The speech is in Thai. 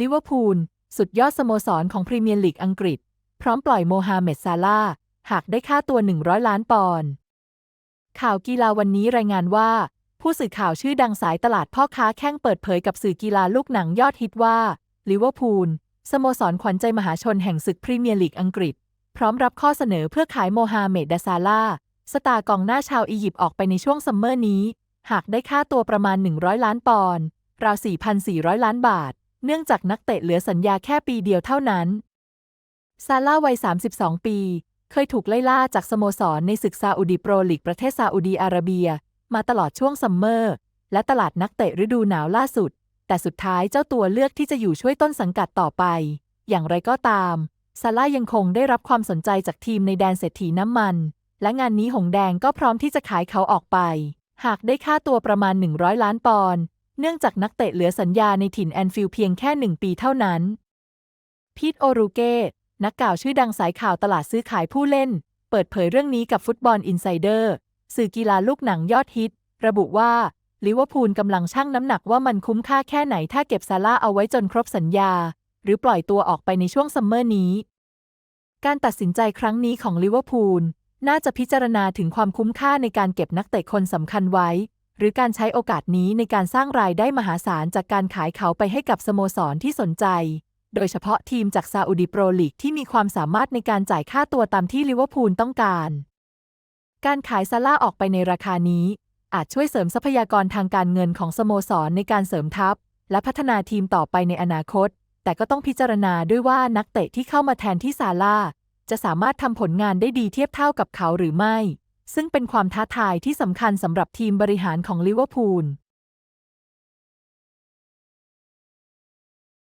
ลิเวอร์พูล สุดยอดสโมสรของพรีเมียร์ลีกอังกฤษ พร้อมปล่อยโมฮาเหม็ดซาลาห์หากได้ค่าตัว 100 ล้านปอนด์ข่าวกีฬาวันนี้รายงานว่า ผู้สื่อข่าวชื่อดังสายตลาดพ่อค้าแข้งเปิดเผยกับสื่อกีฬาลูกหนังยอดฮิตว่าลิเวอร์พูลสโมสรขวัญใจมหาชนแห่งศึกพรีเมียร์ลีกอังกฤษ พร้อมรับข้อเสนอเพื่อขายโมฮาเหม็ดดาซาลาห์สตาร์กองหน้าชาวอียิปต์ออกไปในช่วงซัมเมอร์นี้ หากได้ค่าตัวประมาณ 100 ล้านปอนด์ราว 4,400 ล้านบาท เนื่องจากนักเตะเหลือสัญญาแค่ปีเดียวเท่านั้น ซาร่าวัย 32 ปี เคยถูกไล่ล่าจากสโมสรในศึกซาอุดีโปรลีกประเทศซาอุดีอาระเบีย มาตลอดช่วงซัมเมอร์ และตลาดนักเตะฤดูหนาวล่าสุด แต่สุดท้ายเจ้าตัวเลือกที่จะอยู่ช่วยต้นสังกัดต่อไป อย่างไรก็ตามซาร่ายังคงได้รับความสนใจจากทีมในแดนเศรษฐีน้ำมัน และงานนี้หงแดงก็พร้อมที่จะขายเขาออกไป หากได้ค่าตัวประมาณ 100 ล้านปอนด์ เนื่องจากนักเตะเหลือสัญญาในถิ่นแอนฟิลเพียงแค่หนึ่งปีเท่านั้น พีทโอรูเก้นักข่าวชื่อดังสายข่าวตลาดซื้อขายผู้เล่น เปิดเผยเรื่องนี้กับฟุตบอลอินไซเดอร์สื่อกีฬาลูกหนังยอดฮิต ระบุว่าลิเวอร์พูลกำลังชั่งน้ำหนักว่ามันคุ้มค่าแค่ไหนถ้าเก็บซาร่าเอาไว้จนครบสัญญา หรือปล่อยตัวออกไปในช่วงซัมเมอร์นี้ การตัดสินใจครั้งนี้ของลิเวอร์พูลน่าจะพิจารณาถึงความคุ้มค่าในการเก็บนักเตะคนสำคัญไว้ หรือการใช้โอกาสนี้ในการสร้างรายได้มหาศาลจากการขายเขาไปให้กับสโมสรที่สนใจ โดยเฉพาะทีมจากซาอุดีโปรลีกที่มีความสามารถในการจ่ายค่าตัวตามที่ลิเวอร์พูลต้องการ การขายซาร่าออกไปในราคานี้ อาจช่วยเสริมทรัพยากรทางการเงินของสโมสรในการเสริมทัพ และพัฒนาทีมต่อไปในอนาคต แต่ก็ต้องพิจารณาด้วยว่านักเตะที่เข้ามาแทนที่ซาร่าจะสามารถทำผลงานได้ดีเทียบเท่ากับเขาหรือไม่ ซึ่งเป็นความท้าทายที่สำคัญสำหรับทีมบริหารของลิเวอร์พูล